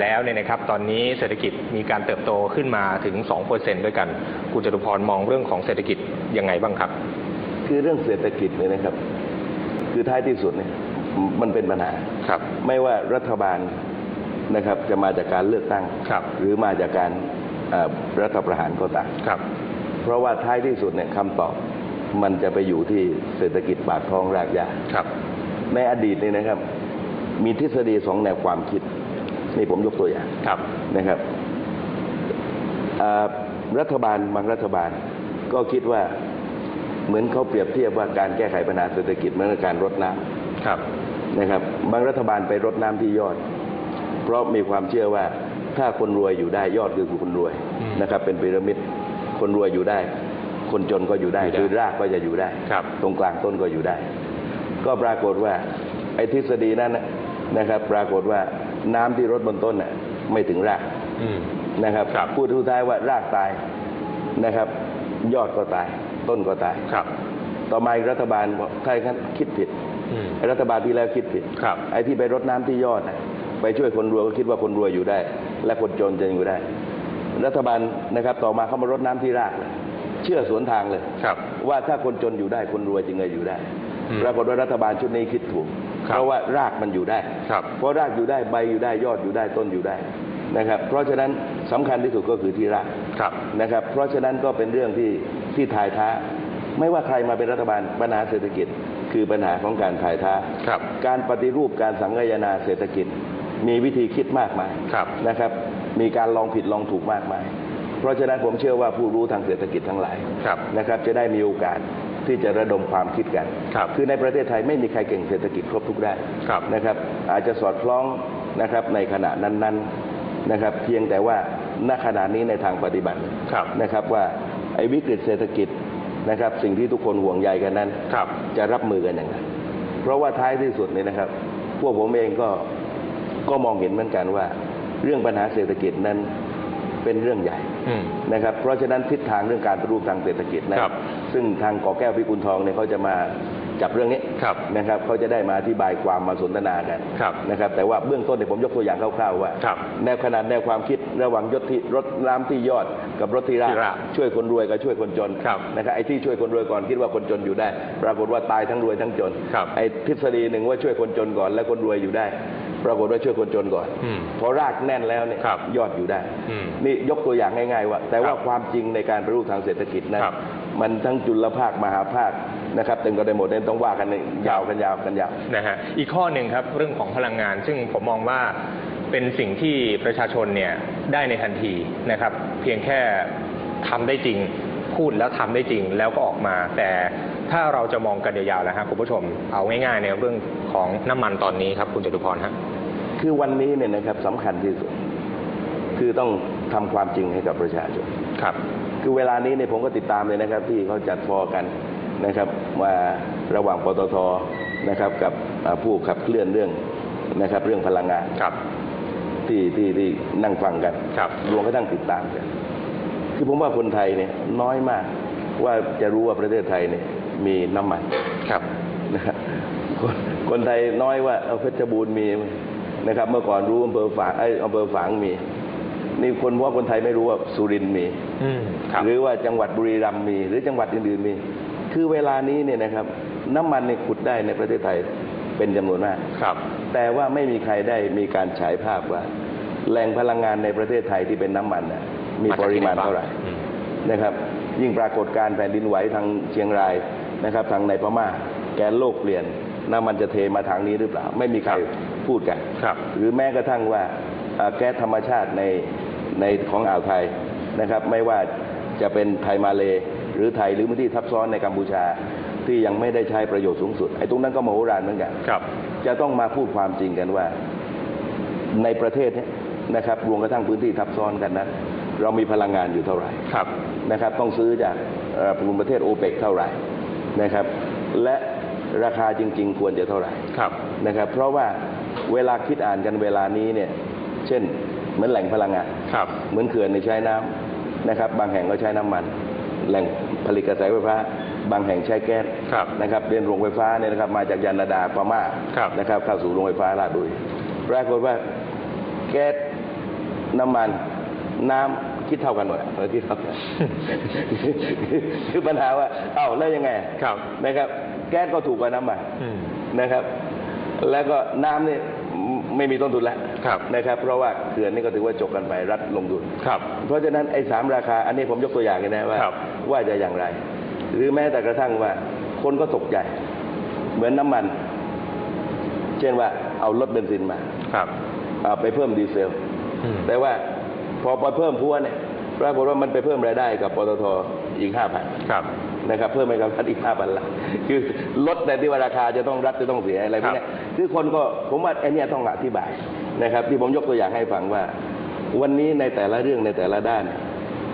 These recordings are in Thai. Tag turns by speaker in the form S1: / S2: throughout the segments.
S1: แล้วเนี่ยนะครับตอนนี้เศรษฐกิจมีการเติบโตขึ้นมาถึง 2%ด้วยกัน คุณจตุพรมองเรื่องของเศรษฐกิจยังไงบ้างครับ
S2: คือเรื่องเศรษฐกิจเนี่ยนะครับ คือท้ายที่สุดเนี่ยมันเป็นปัญหา
S1: ครับ
S2: ไม่ว่ารัฐบาลนะครับจะมาจากการเลือกตั้ง
S1: ครับ
S2: หรือมาจากการเอ่อรัฐประหารก็ตาม
S1: ครับ
S2: เพราะว่าท้ายที่สุดเนี่ยคำตอบมันจะไปอยู่ที่เศรษฐกิจปากท้องรากหญ้า
S1: ครับ
S2: ในอดีตเนี่ยนะครับ มีทฤษฎีสองแนวความคิด นี่ผมยกตัวอย่าง
S1: ครับ
S2: นะครับอ่ารัฐบาลบางรัฐบาลก็คิดว่าเหมือนเขาเปรียบเทียบว่าการแก้ไขปัญหาเศรษฐกิจเหมือนกับการรดน้ำ
S1: ครับ
S2: นะครับ บางรัฐบาลไปรดน้ำที่ยอด เพราะมีความเชื่อว่าถ้าคนรวยอยู่ได้ยอดคือคนรวย
S1: อืม
S2: นะครับ เป็นพีระมิดคนรวยอยู่ได้ คนจนก็อยู่ได้
S1: อยู่ได้
S2: คือรากก็จะอยู่ได้
S1: ครับ
S2: ตรงกลางต้นก็อยู่ได้ ก็ปรากฏว่าไอ้ทฤษฎีนั้นน่ะนะครับ ปรากฏว่า น้ำที่รดบนต้นน่ะไม่ถึงราก
S1: อืม
S2: นะครับ
S1: ครับ
S2: พูดทุดท้ายว่ารากตายนะครับ ยอดก็ตาย ต้นก็ตาย
S1: ครับ
S2: ต่อมาอีกรัฐบาลบอกถ้าอย่างนั้นคิดผิด
S1: อืม
S2: ไอ้รัฐบาลที่แล้วคิดผิด
S1: ครับ
S2: ไอ้ที่ไปรดน้ำที่ยอดน่ะไปช่วยคนรวยก็คิดว่าคนรวยอยู่ได้ และคนจนจะอยู่ได้ รัฐบาลนะครับ ต่อมาเขามารดน้ำที่รากเลยเชื่อสวนทางเลย
S1: ครับ
S2: ว่าถ้าคนจนอยู่ได้คนรวยจึงจะอยู่ได้
S1: อืม
S2: ปรากฏว่ารัฐบาลชุดนี้คิดถูก
S1: ครับ
S2: เพราะว่ารากมันอยู่ได้
S1: ครับ
S2: เพราะรากอยู่ได้ใบอยู่ได้ยอดอยู่ได้ต้นอยู่ได้นะครับ เพราะฉะนั้นสำคัญที่สุดก็คือที่ราก
S1: ครับ
S2: นะครับ เพราะฉะนั้นก็เป็นเรื่องที่ที่ถ่ายท้า ไม่ว่าใครมาเป็นรัฐบาลปัญหาเศรษฐกิจ คือปัญหาของการถ่ายท้า
S1: ครับ
S2: การปฏิรูปการสังคายนาเศรษฐกิจ มีวิธีคิดมากมาย
S1: ครับ
S2: นะครับ มีการลองผิดลองถูกมากมาย เพราะฉะนั้นผมเชื่อว่าผู้รู้ทางเศรษฐกิจทั้งหลาย
S1: ครับ
S2: นะครับ จะได้มีโอกาส ที่จะระดมความคิดกัน
S1: ครับ
S2: อในประเทศไทยไม่มีใครเก่งเศรษฐกิจครบทุกด้าน
S1: ครับ
S2: นะครับ อาจจะสอดคล้องนะครับในขณะนั้นๆนะครับเพียงแต่ว่าณขณะนี้ในทางปฏิบัติ
S1: ครับ
S2: นะครับว่าไอ้วิกฤตเศรษฐกิจนะครับ สิ่งที่ทุกคนห่วงใยกันนั้น
S1: ครับ
S2: จะรับมือกันอย่างไรเพราะว่าท้ายที่สุดเนี่ยนะครับ พวกผมเองก็ก็มองเห็นเหมือนกันว่า เรื่องปัญหาเศรษฐกิจนั้น เป็นเรื่องใหญ่
S1: อืม
S2: นะครับเพราะฉะนั้นทิศทางเรื่องการปฏิรูปทางเศรษฐกิจนะครับ ซึ่งทางกอแก้วพิกุลทองเนี่ยเขาจะมาจับเรื่องนี้
S1: ครับ
S2: นะครับเขาจะได้มาอธิบายความมาสนทนากัน
S1: ครับ
S2: นะครับแต่ว่าเบื้องต้นเนี่ยผมยกตัวอย่างคร่าวๆว่า
S1: ครับ
S2: แนวขนาดแนวความคิดระหว่างยศที่รถน้ำที่ยอดกับรถที่ราก
S1: ที่ราก
S2: ช่วยคนรวยกับช่วยคนจน
S1: ครับ
S2: นะครับไอ้ที่ช่วยคนรวยก่อนคิดว่าคนจนอยู่ได้ ปรากฏว่าตายทั้งรวยทั้งจน
S1: ครับ
S2: ไอ้ทฤษฎีหนึ่งว่าช่วยคนจนก่อนแล้วคนรวยอยู่ได้ ปรากฏว่าช่วยคนจนก่อน
S1: อืม
S2: พอรากแน่นแล้วเนี่ย
S1: ครับ
S2: ยอดอยู่ได้
S1: อืม
S2: นี่ยกตัวอย่างง่ายๆว่า แต่ว่า
S1: ครับ
S2: ความจริงในการปฏิรูปทางเศรษฐกิจนั้น
S1: ครับ
S2: มันทั้งจุลภาคมหาภาคนะครับเต็มก็ได้หมดเนี่ยต้องว่ากันยาวกันยาวกันยาว
S1: นะฮะอีกข้อหนึ่งครับเรื่องของพลังงาน ซึ่งผมมองว่าเป็นสิ่งที่ประชาชนเนี่ยได้ในทันทีนะครับ เพียงแค่ทำได้จริงพูดแล้วทำได้จริงแล้วก็ออกมา แต่ถ้าเราจะมองกันยาวๆแล้วฮะคุณผู้ชมเอาง่ายๆในเรื่องของน้ำมันตอนนี้ครับคุณจตุพรฮะ
S2: คือวันนี้เนี่ยนะครับสำคัญที่สุด คือต้องทำความจริงให้กับประชาชน
S1: ครับ
S2: คือเวลานี้เนี่ยผมก็ติดตามเลยนะครับ ที่เขาจัดฟอร์กันนะครับว่าระหว่างปตทนะครับ กับอ่าผู้ขับเคลื่อนเรื่องนะครับ เรื่องพลังงาน
S1: ครับ
S2: ที่ที่ที่นั่งฟังกัน
S1: ครับ
S2: รวมกระทั่งติดตามกันคือผมว่าคนไทยเนี่ยน้อยมากว่าจะรู้ว่าประเทศไทยเนี่ยมีน้ำมัน
S1: ครับ
S2: นะครับคนคนไทยน้อยว่าเอาเพชรบูรณ์มี นะครับ เมื่อก่อนรู้อำเภอฝางไอ้ยอำเภอฝางมี นี่คนว่าคนไทยไม่รู้ว่าสุรินทร์มี
S1: อืมครับ
S2: หรือว่าจังหวัดบุรีรัมย์มี หรือจังหวัดอื่นๆมี คือเวลานี้เนี่ยนะครับ น้ำมันเนี่ยขุดได้ในประเทศไทยเป็นจำนวนมาก
S1: ครับ
S2: แต่ว่าไม่มีใครได้มีการฉายภาพว่า แหล่งพลังงานในประเทศไทยที่เป็นน้ำมันน่ะมี
S1: มา
S2: ป
S1: จากที่
S2: ริมาณ
S1: ไหนบ้าง
S2: เท่าไหร่
S1: อืม
S2: นะครับ ยิ่งปรากฏการณ์แผ่นดินไหวทางเชียงรายนะครับ ทางในพม่าแกนโลกเปลี่ยน น้ำมันจะเทมาทางนี้หรือเปล่า ไม่มีใครพูดกัน
S1: ครับ
S2: หรือแม้กระทั่งว่าอ่าแก๊สธรรมชาติในในของอ่าวไทยนะครับ ไม่ว่าจะเป็นไทยมาเลหรือไทยหรือพื้นที่ทับซ้อนในกัมพูชาที่ยังไม่ได้ใช้ประโยชน์สูงสุดไอ้ตรงนั้นก็มโหฬารเหมือนกัน
S1: ครับ
S2: จะต้องมาพูดความจริงกันว่า ในประเทศเนี้นะครับรวมกระทั่งพื้นที่ทับซ้อนกันนะเรามีพลังงานอยู่เท่าไหร่
S1: ครับ
S2: นะครับ ต้องซื้อจากเอ่อกลุ่มประเทศโอเปกเท่าไหร่นะครับ และ ราคาจริง ๆ ควรจะเท่าไหร่
S1: ครับ
S2: นะครับ เพราะว่าเวลาคิดอ่านกันเวลานี้เนี่ย เช่นเหมือนแหล่งพลังงาน
S1: ครับ
S2: เหมือนเขื่อนในใช้น้ำนะครับ บางแห่งก็ใช้น้ำมัน แหล่งผลิตกระแสไฟฟ้า บางแห่งใช้แก๊ส
S1: ครับ
S2: นะครับเรียนโรงไฟฟ้าเนี่ยนะครับ มาจากยานาดาพม่า
S1: ครับ
S2: นะครับ เข้าสู่โรงไฟฟ้าลาดบุรีปรากฏว่าแก๊สน้ำมันน้ำคิดเท่ากันหมดอะเออคิดเท่ากันคือปัญหาว่า เอ้าแล้วยังไง
S1: ครับ
S2: นะครับ แก๊สก็ถูกกว่าน้ำมัน
S1: อืม
S2: นะครับ แล้วก็น้ำเนี่ยไม่มีต้นทุนแล้ว
S1: ครับ
S2: นะครับ เพราะว่าเขื่อนนี่ก็ถือว่าจบกันไปรัฐลงทุน
S1: ครับ
S2: เพราะฉะนั้นไอ้สามราคา อันนี้ผมยกตัวอย่างเลยนะว่า
S1: ครับ
S2: ว่าจะอย่างไร หรือแม้แต่กระทั่งว่า คนก็ตกใจ เหมือนน้ำมัน เช่นว่าเอารถเบนซินมา
S1: ครับ
S2: เอาไปเพิ่มดีเซล
S1: อืม
S2: แต่ว่าพอไปเพิ่มพัวเนี่ยปรากฏว่ามันไปเพิ่มรายได้กับปตทอีกห้าพัน
S1: ครับ
S2: นะครับเพิ่มให้กับรัฐอีกห้าพันละคือลดแต่ที่ว่าราคาจะต้องรัฐจะต้องเสียอะไรพวกเนี้ยคือคนก็ผมว่าไอ้เนี่ยต้องอธิบายนะครับที่ผมยกตัวอย่างให้ฟังว่า วันนี้ในแต่ละเรื่องในแต่ละด้าน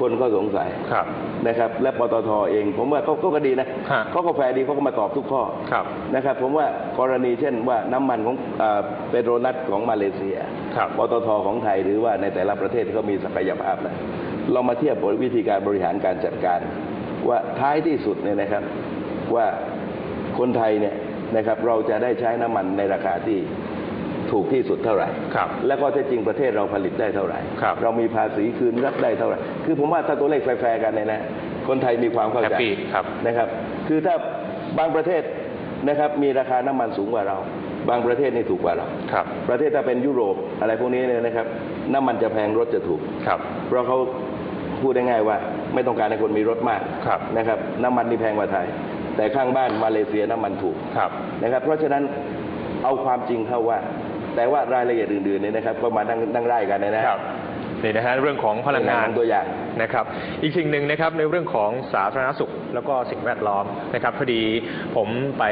S2: คนก็สงสัย
S1: ครับ
S2: นะครับ และปตทเอง ผมว่าเขาเขาก็ดีนะ
S1: ฮะ
S2: เขาก็แฟร์ดีเขาก็มาตอบทุกข้อ
S1: ครับ
S2: นะครับ ผมว่ากรณีเช่นว่าน้ำมันของเอ่อเปโตรนัสของมาเลเซีย
S1: ครับ
S2: ปตทของไทยหรือว่าในแต่ละประเทศที่เขามีศักยภาพนะเรามาเทียบวิธีการบริหารการจัดการ ว่าท้ายที่สุดเนี่ยนะครับว่าคนไทยเนี่ยนะครับเราจะได้ใช้น้ำมันในราคาที่ถูกที่สุดเท่าไหร่
S1: ครับ
S2: แล้วก็แท้จริงประเทศเราผลิตได้เท่าไหร่
S1: ครับ
S2: เรามีภาษีคืนรับได้เท่าไหร่ คือผมว่าถ้าตัวเลขแฟร์ๆกันเนี่ยนะ คนไทยมีความเข้าใจ
S1: แฮปปี้ครับ
S2: นะครับ คือถ้าบางประเทศนะครับมีราคาน้ำมันสูงกว่าเรา บางประเทศนี่ถูกกว่าเรา
S1: ครับ
S2: ประเทศถ้าเป็นยุโรปอะไรพวกนี้เนี่ยนะครับ น้ำมันจะแพงรถจะถูก
S1: ครับ
S2: เพราะเขา พูดได้ง่ายว่า ไม่ต้องการให้คนมีรถมาก
S1: ครับ
S2: นะครับน้ำมันนี่แพงกว่าไทย แต่ข้างบ้านมาเลเซียน้ำมันถูก
S1: ครับ
S2: นะครับ เพราะฉะนั้นเอาความจริงเข้าว่า แต่ว่ารายละเอียดอื่นๆเนี่ยนะครับก็มานั่งนั่งไล่กันนะนะครับ
S1: นี่นะฮะเรื่องของพลังงาน
S2: เรื่องของตัวอย่าง
S1: นะครับ อีกสิ่งหนึ่งนะครับในเรื่องของสาธารณสุขแล้วก็สิ่งแวดล้อมนะครับพอดีผมไป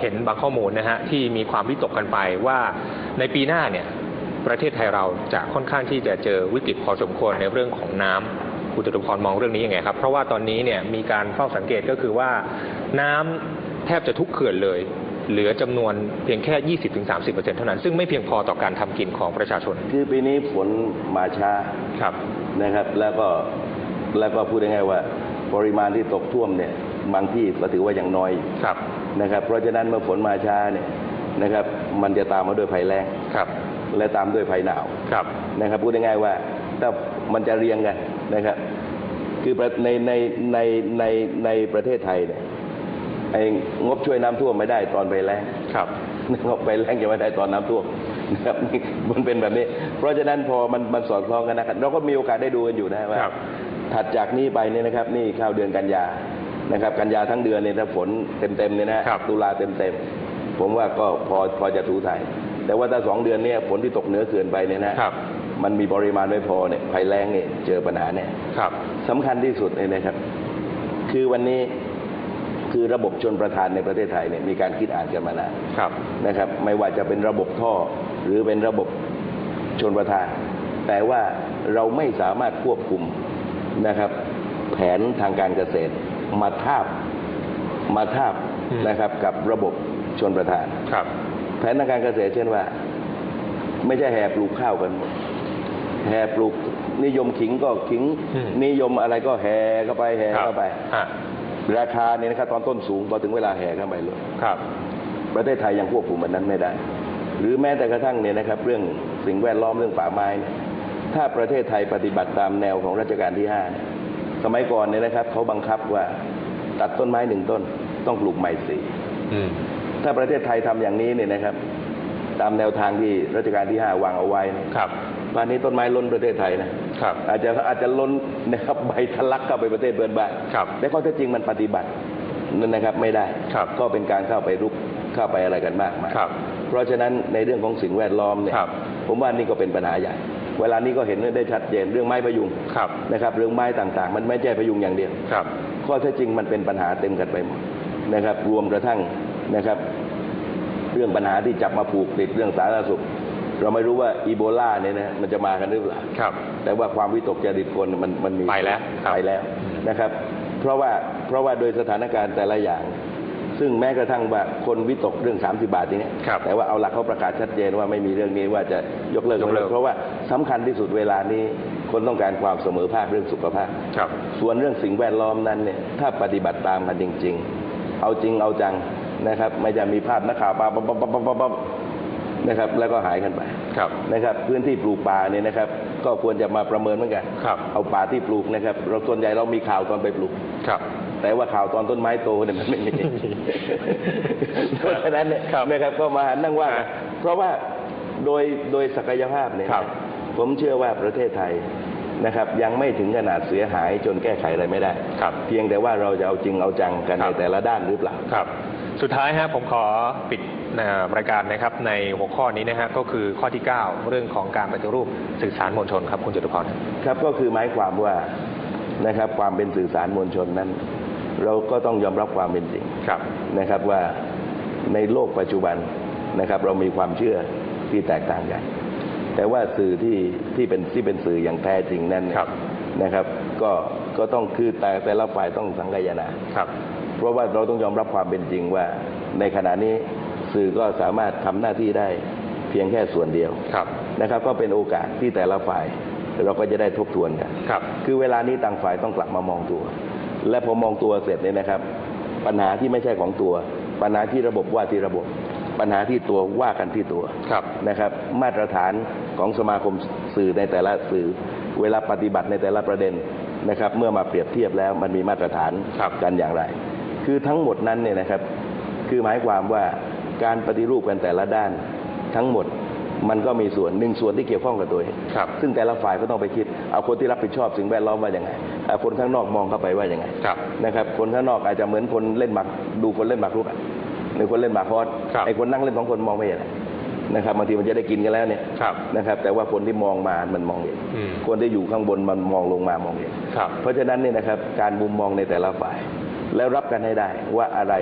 S1: เห็นบางข้อมูลนะฮะที่มีความวิตกกันไปว่าในปีหน้าเนี่ยประเทศไทยเราจะค่อนข้างที่จะเจอวิกฤตพอสมควรในเรื่องของน้ำ คุณจตุพรมองเรื่องนี้ยังไงครับ เพราะว่าตอนนี้เนี่ยมีการเฝ้าสังเกตก็คือว่าน้ำแทบจะทุกเขื่อนเลย เหลือจำนวนเพียงแค่ 20-30%เท่านั้น ซึ่งไม่เพียงพอต่อการทำกินของประชาชน
S2: คือปีนี้ฝนมาช้า
S1: ครับ
S2: นะครับ แล้วก็แล้วก็พูดง่ายๆว่าปริมาณที่ตกท่วมเนี่ยบางที่ก็ถือว่ายังน้อยอยู่
S1: ครับ
S2: นะครับ เพราะฉะนั้นเมื่อฝนมาช้าเนี่ยนะครับ มันจะตามมาด้วยภัยแล้ง
S1: ครับ
S2: และตามด้วยภัยหนาว
S1: ครับ
S2: นะครับ พูดง่ายๆว่าถ้ามันจะเรียงกัน นะครับ คือประในในในในในประเทศไทยเนี่ยไอ้งบช่วยน้ำท่วมไม่ได้ตอนไปแล้ง
S1: ครับ
S2: งบไปแล้งจะไม่ได้ตอนน้ำท่วมนะครับนี่มันเป็นแบบนี้ เพราะฉะนั้นพอมันมันสอดคล้องกันนะครับเราก็มีโอกาสได้ดูกันอยู่นะว่า
S1: ครับ
S2: ถัดจากนี้ไปเนี่ยนะครับ นี่เข้าเดือนกันยานะครับ กันยาทั้งเดือนเนี่ยถ้าฝนเต็มๆเนี่ยนะครับตุลาเต็มๆผมว่าก็พอพอจะถูไทยแต่ว่าถ้าสองเดือนเนี่ยฝนที่ตกเหนือเขื่อนไปเนี่ยนะ
S1: ครับ
S2: มันมีปริมาณไม่พอเนี่ยภัยแล้งเนี่ยเจอปัญหาเนี่ย
S1: ครับ
S2: สำคัญที่สุดเลยนะครับ คือวันนี้คือระบบชนประทานในประเทศไทยเนี่ยมีการคิดอ่านกันมานาน
S1: ครับ
S2: นะครับ ไม่ว่าจะเป็นระบบท่อหรือเป็นระบบชนประทาน แต่ว่าเราไม่สามารถควบคุมนะครับ แผนทางการเกษตรมาทาบมาทาบ
S1: อืม
S2: นะครับกับระบบชนประทาน
S1: ครับ
S2: แผนทางการเกษตรเช่นว่า ไม่ใช่แห่ปลูกข้าวกันหมด แห่ปลูกนิยมขิงก็ขิง
S1: อืม
S2: นิยมอะไรก็แห่เข้าไปแห่
S1: ครับ
S2: เข้าไป
S1: ฮะ
S2: ราคาเนี่ยนะครับตอนต้นสูงพอถึงเวลาแห่เข้าไปเลย
S1: ครับ
S2: ประเทศไทยยังควบคุมมันนั้นไม่ได้ หรือแม้แต่กระทั่งเนี่ยนะครับ เรื่องสิ่งแวดล้อมเรื่องป่าไม้เนี่ยถ้าประเทศไทยปฏิบัติตามแนวของรัชกาลที่ห้าเนี่ยสมัยก่อนเนี่ยนะครับเขาบังคับว่าตัดต้นไม้หนึ่งต้นต้องปลูกใหม่สี่
S1: อืม
S2: ถ้าประเทศไทยทำอย่างนี้เนี่ยนะครับ ตามแนวทางที่รัชกาลที่ห้าวางเอาไว้เนี่ย
S1: ครับ
S2: ป่านนี้ต้นไม้ล้นประเทศไทยนะครับอาจจะอาจจะล้นนะครับใบทะลักเข้าไปประเทศเพื่อนบ้าน
S1: ครับ
S2: แต่ข้อเท็จจริงมันปฏิบัตินั่นนะครับไม่ได้
S1: ครับ
S2: ก็เป็นการเข้าไปรุกเข้าไปอะไรกันมากมาย
S1: ครับ
S2: เพราะฉะนั้นในเรื่องของสิ่งแวดล้อมเนี่ย
S1: ครับ
S2: ผมว่านี่ก็เป็นปัญหาใหญ่เวลานี้ก็เห็นได้ชัดเจนเรื่องไม้พยุง
S1: ครับ
S2: นะครับเรื่องไม้ต่างๆ มันไม่ใช่พยุงอย่างเดียว
S1: ครับ
S2: ข้อเท็จจริงมันเป็นปัญหาเต็มกันไปหมดนะครับ รวมกระทั่งนะครับ เรื่องปัญหาที่จับมาผูกติดเรื่องสาธารณสุข เราไม่รู้ว่าอีโบลาเนี่ยนะมันจะมากันหรือเปล่า
S1: ครับ
S2: แต่ว่าความวิตกจริตคนมันมันมี
S1: ไปแล้วครับ
S2: ไปแล้วนะครับ เพราะว่าเพราะว่าโดยสถานการณ์แต่ละอย่าง ซึ่งแม้กระทั่งว่าคนวิตกเรื่อง 30 บาทอย่างเงี้ย
S1: ครับ
S2: แต่ว่าเอาหลักเขาประกาศชัดเจนว่าไม่มีเรื่องนี้ว่าจะยกเลิก
S1: ยกเลิก
S2: เพราะว่าสำคัญที่สุดเวลานี้คนต้องการความเสมอภาคเรื่องสุขภาพ
S1: ครับ
S2: ส่วนเรื่องสิ่งแวดล้อมนั้นเนี่ยถ้าปฏิบัติตามกันจริง ๆ เอาจริงเอาจังนะครับ ไม่จะมีภาพนักข่าวปาปั๊บปั๊บปั๊บปั๊บปั๊บ นะครับแล้วก็หายกันไป
S1: ครับ
S2: นะครับพื้นที่ปลูกป่าเนี่ยนะครับก็ควรจะมาประเมินเหมือนกัน
S1: ครับ
S2: เอาป่าที่ปลูกนะครับ เราส่วนใหญ่เรามีข่าวตอนไปปลูก
S1: ครับ
S2: แต่ว่าข่าวตอนต้นไม้โตเนี่ยมันไม่มีเพราะฉะนั้นเนี่ย
S1: ครับ
S2: นะครับก็มานั่งว่า
S1: ครั
S2: กับนเพราะว่าโดยโดยศักยภาพเนี่ย
S1: ครับ
S2: ผมเชื่อว่าประเทศไทยนะครับยังไม่ถึงขนาดเสียหายจนแก้ไขอะไรไม่ได้
S1: ครับ
S2: เพียงแต่ว่าเราจะเอาจริงเอาจังกัน
S1: ครั
S2: ใน
S1: บ
S2: แต่ละด้านหรือเปล่า
S1: ครับ สุดท้ายฮะผมขอปิดเอ่อ รายการนะครับในหัวข้อนี้นะฮะก็คือข้อที่ 9 เรื่องของการปฏิรูปสื่อสารมวลชนครับคุณจตุพรครับ
S2: ครับก็คือหมายความว่านะครับความเป็นสื่อสารมวลชนนั้น เราก็ต้องยอมรับความเป็นจริง
S1: ครับ
S2: นะครับว่าในโลกปัจจุบันนะครับ เรามีความเชื่อที่แตกต่างกัน แต่ว่าสื่อที่ที่เป็นที่เป็นสื่ออย่างแท้จริงนั้นเนี่ย
S1: ครับ
S2: นะครับ ก็ก็ต้องคือแต่แต่ละฝ่ายต้องสังคายนา
S1: ครับ
S2: เพราะว่าเราต้องยอมรับความเป็นจริงว่าในขณะนี้ สื่อก็สามารถทำหน้าที่ได้เพียงแค่ส่วนเดียว
S1: ครับ
S2: นะครับ ก็เป็นโอกาสที่แต่ละฝ่ายเราก็จะได้ทบทวนกัน
S1: ครับ
S2: คือเวลานี้ต่างฝ่ายต้องกลับมามองตัว และพอมองตัวเสร็จเนี่ยนะครับ ปัญหาที่ไม่ใช่ของตัว ปัญหาที่ระบบว่าที่ระบบ ปัญหาที่ตัวว่ากันที่ตัว
S1: ครับ
S2: นะครับ มาตรฐานของสมาคมสื่อในแต่ละสื่อ เวลาปฏิบัติในแต่ละประเด็นนะครับ เมื่อมาเปรียบเทียบแล้วมันมีมาตรฐาน
S1: ครับ
S2: กันอย่างไร คือทั้งหมดนั้นเนี่ยนะครับ คือหมายความว่า การปฏิรูปกันแต่ละด้านทั้งหมดมันก็มีส่วนหนึ่งส่วนที่เกี่ยวข้องกับตัวเอง
S1: ครับ
S2: ซึ่งแต่ละฝ่ายก็ต้องไปคิด เอาคนที่รับผิดชอบสิ่งแวดล้อมว่าอย่างไงเอาคนข้างนอกมองเข้าไปว่าอย่างไง
S1: ครับ
S2: นะครับ คนข้างนอกอาจจะเหมือนคนเล่นหมากดูคนเล่นหมากรุกอะหรือคนเล่นหมากฮอส
S1: ครับ
S2: ไอ้คนนั่งเล่นสองคนมองไม่เห็นอะนะครับบางทีมันจะได้กินกันแล้วเนี่ย
S1: ครับ
S2: นะครับ แต่ว่าคนที่มองมามันมองเห็น
S1: อืม
S2: คนที่อยู่ข้างบนมันมองลงมามองเห็น
S1: ครับ
S2: เพราะฉะนั้นเนี่ยนะครับการมุมมองในแต่ละฝ่ายแล้วรับกันให้ได้ว่าอะไร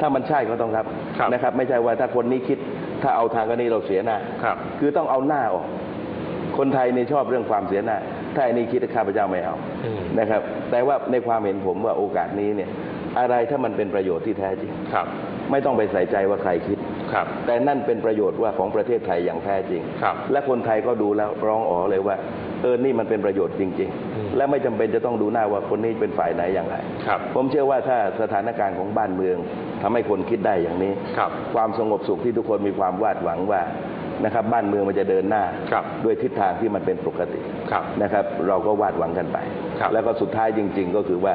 S2: ถ้ามันใช่ก็ต้องรับ
S1: ครับ
S2: นะครับ ไม่ใช่ว่าถ้าคนนี้คิดถ้าเอาทางกันนี้เราเสียหน้า
S1: ครับ
S2: คือต้องเอาหน้าออก คนไทยนี่ชอบเรื่องความเสียหน้า ถ้าอันนี้คิดข้าพเจ้าไม่เอา
S1: อืม
S2: นะครับ แต่ว่าในความเห็นผมว่าโอกาสนี้เนี่ยอะไรถ้ามันเป็นประโยชน์ที่แท้จริง
S1: ครับ
S2: ไม่ต้องไปใส่ใจว่าใครคิด
S1: ครับ
S2: แต่นั่นเป็นประโยชน์ว่าของประเทศไทยอย่างแท้จริง
S1: ครับ
S2: และคนไทยก็ดูแล้วร้องอ๋อเลยว่า เออ นี่มันเป็นประโยชน์จริง
S1: อืม
S2: ๆ และไม่จำเป็นจะต้องดูหน้าว่าคนนี้เป็นฝ่ายไหนอย่างไร
S1: ครับ
S2: ผมเชื่อว่าถ้าสถานการณ์ของบ้านเมือง ทำให้คนคิดได้อย่างนี้
S1: ครับ
S2: ความสงบสุขที่ทุกคนมีความวาดหวังว่านะครับบ้านเมืองมันจะเดินหน้า
S1: ครับ
S2: ด้วยทิศทางที่มันเป็นปกติ
S1: ครับ
S2: นะครับ เราก็วาดหวังกันไป
S1: ครับ
S2: แล้วก็สุดท้ายจริง ๆ ก็คือว่า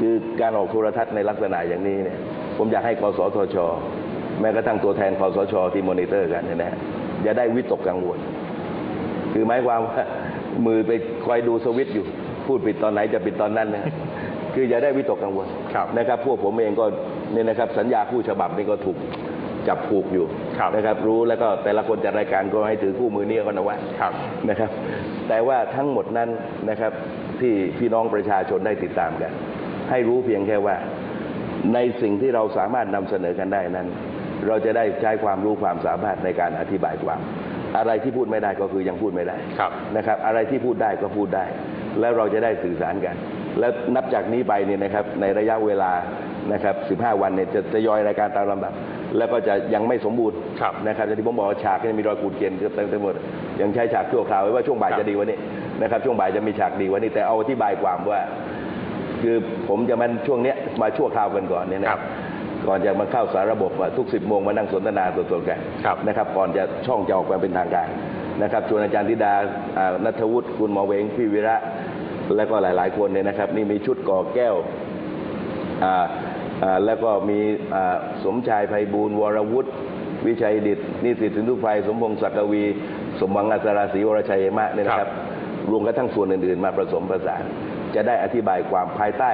S2: คือการออกโทรทัศน์ในลักษณะอย่างนี้เนี่ย ผมอยากให้กสทช แม้กระทั่งตัวแทนคสชที่มอนิเตอร์กันเนี่ยนะอย่าได้วิตกกังวล คือหมายความว่ามือไปคอยดูสวิตช์อยู่ พูดปิดตอนไหนจะปิดตอนนั้นนะ คืออย่าได้วิตกกังวล
S1: ครับ
S2: นะครับ พวกผมเองก็เนี่ยนะครับสัญญาคู่ฉบับนี่ก็ถูกจับผูกอยู่
S1: ครับ
S2: นะครับ รู้แล้วก็แต่ละคนจัดรายการก็ให้ถือคู่มือนี้ก็นะว่า
S1: ครับ
S2: นะครับ แต่ว่าทั้งหมดนั้นนะครับที่พี่น้องประชาชนได้ติดตามกัน ให้รู้เพียงแค่ว่า ในสิ่งที่เราสามารถนำเสนอกันได้นั้น เราจะได้ใช้ความรู้ความสามารถในการอธิบายความ อะไรที่พูดไม่ได้ก็คือยังพูดไม่ได้
S1: ครับ
S2: นะครับ อะไรที่พูดได้ก็พูดได้ แล้วเราจะได้สื่อสารกัน แล้วนับจากนี้ไปเนี่ยนะครับในระยะเวลานะครับ15 วันเนี่ยจะทยอยรายการตามลำดับ แล้วก็จะยังไม่สมบูรณ์
S1: ครับ
S2: นะครับอย่างที่ผมบอกว่าฉากเนี่ยมีรอยขูดเกลียนเกือบเต็มไปหมดยังใช้ฉากชั่วคราวไว้ว่าช่วงบ่าย
S1: ครับ
S2: จะดีกว่านี้นะครับช่วงบ่ายจะมีฉากดีกว่านี้แต่เอาอธิบายความว่า คือผมจะมันช่วงเนี้ยมาชั่วคราวกันก่อนเนี่ยนะครับก่อนจะมาเข้าสารระบบอะทุกสิบโมงมานั่งสนทนาสดๆกัน
S1: ครับ
S2: นะครับก่อนจะช่องจะออกมาเป็นทางการนะครับชวนอาจารย์ธิดาอ่านัทวุฒิคุณหมอเวงพี่วิระ และก็หลายๆคนเนี่ยนะครับ นี่มีชุดก่อแก้วอ่าอ่าแล้วก็มีอ่าสมชายไพบูลย์วรวุฒิวิชัยดิตนิสิตสินทุไฟสมพงษ์ศักวี สมหวังอัศราศรีวรชัยเหมะเนี่ยนะครับ รวมกระทั่งส่วนอื่นๆ มาผสมผสานจะได้อธิบายความภายใต้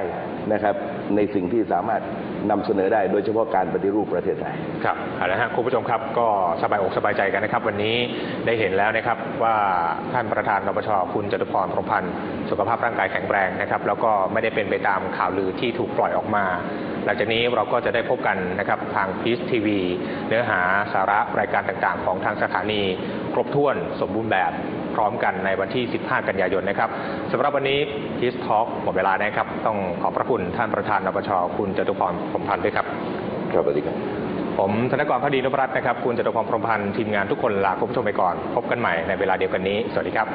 S2: นะครับ ในสิ่งที่สามารถ นำเสนอได้โดยเฉพาะการปฏิรูปประเทศไทย
S1: ครับเอาละฮะคุณผู้ชมครับก็สบายอกสบายใจกันนะครับ วันนี้ได้เห็นแล้วนะครับว่าท่านประธานนปชคุณจตุพรพรหมพันธ์สุขภาพร่างกายแข็งแรงนะครับแล้วก็ไม่ได้เป็นไปตามข่าวลือที่ถูกปล่อยออกมา หลังจากนี้เราก็จะได้พบกันนะครับทางพีซทีวีเนื้อหาสาระรายการต่างๆ ของทางสถานี ครบถ้วนสมบูรณ์แบบ พร้อมกันในวันที่ 15 กันยายนนะครับสำหรับวันนี้พีซทอ k หมดเวลานะครับ ต้องขอบพระคุณท่านประธานนปชคุณจตุพรพรหมพันธ์ด้วยครับ
S2: ครับสวัสดีครับ
S1: ผมธนกรพอดีนพรัตน์นะครับ คุณจตุพรพรหมพันธ์ทีมงานทุกคนลาคุณผู้ชมไปก่อน พบกันใหม่ในเวลาเดียวกันนี้ สวัสดีครับ